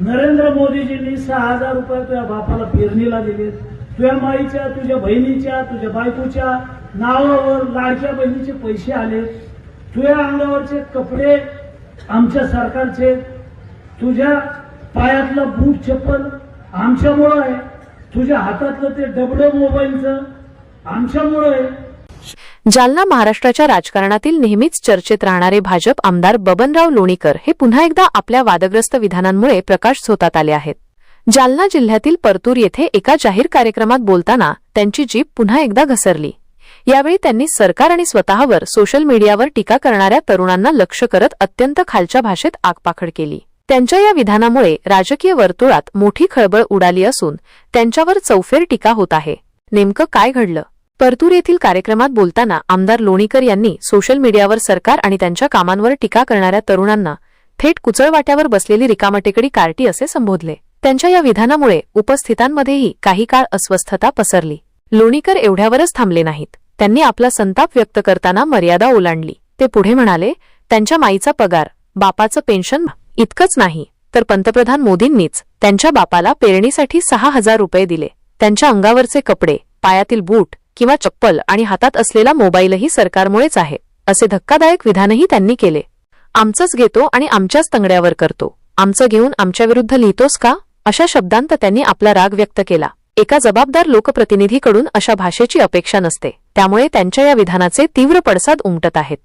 नरेंद्र मोदीजींनी सहा हजार रुपये तुझ्या बापाला पेरणीला दिले. तुझ्या माईच्या तुझ्या बहिणीच्या तुझ्या बायकोच्या नावावर लाडक्या बहिणीचे पैसे आले. तुझ्या अंगावरचे कपडे आमच्या सरकारचे. तुझ्या पायातलं बूट चप्पल आमच्यामुळं आहे. तुझ्या हातातलं ते डबडं मोबाईलचं आमच्यामुळं आहे. जालना महाराष्ट्राच्या राजकारणातील नेहमीच चर्चेत राहणारे भाजप आमदार बबनराव लोणीकर हे पुन्हा एकदा आपल्या वादग्रस्त विधानांमुळे प्रकाश झोतात आले आहेत. जालना जिल्ह्यातील परतूर येथे एका जाहीर कार्यक्रमात बोलताना त्यांची जीप पुन्हा एकदा घसरली. यावेळी त्यांनी सरकार आणि स्वतःवर सोशल मीडियावर टीका करणाऱ्या तरुणांना लक्ष करत अत्यंत खालच्या भाषेत आगपाखड केली. त्यांच्या या विधानामुळे राजकीय वर्तुळात मोठी खळबळ उडाली असून त्यांच्यावर चौफेर टीका होत आहे. नेमकं काय घडलं? परतूर येथील कार्यक्रमात बोलताना आमदार लोणीकर यांनी सोशल मीडियावर सरकार आणि त्यांच्या कामांवर टीका करणाऱ्या तरुणांना थेट कुचळवाट्यावर बसलेली रिकामटेकडी कार्टी असे संबोधले. त्यांच्या या विधानामुळे उपस्थितांमध्येही काही काळ अस्वस्थता पसरली. लोणीकर एवढ्यावरच थांबले नाहीत. त्यांनी आपला संताप व्यक्त करताना मर्यादा ओलांडली. ते पुढे म्हणाले त्यांच्या माईचा पगार बापाचं पेन्शन इतकंच नाही तर पंतप्रधान मोदींनीच त्यांच्या बापाला पेरणीसाठी सहा हजार रुपये दिले. त्यांच्या अंगावरचे कपडे पायातील बूट किंवा चप्पल आणि हातात असलेला मोबाईलही सरकारमुळेच आहे असे धक्कादायक विधानही त्यांनी केले. आमचंच घेतो आणि आमच्याच तंगड्यावर करतो. आमचं घेऊन आमच्याविरुद्ध लिहितोस का? अशा शब्दांत त्यांनी आपला राग व्यक्त केला. एका जबाबदार लोकप्रतिनिधीकडून अशा भाषेची अपेक्षा नसते. त्यामुळे त्यांच्या या विधानाचे तीव्र पडसाद उमटत आहेत.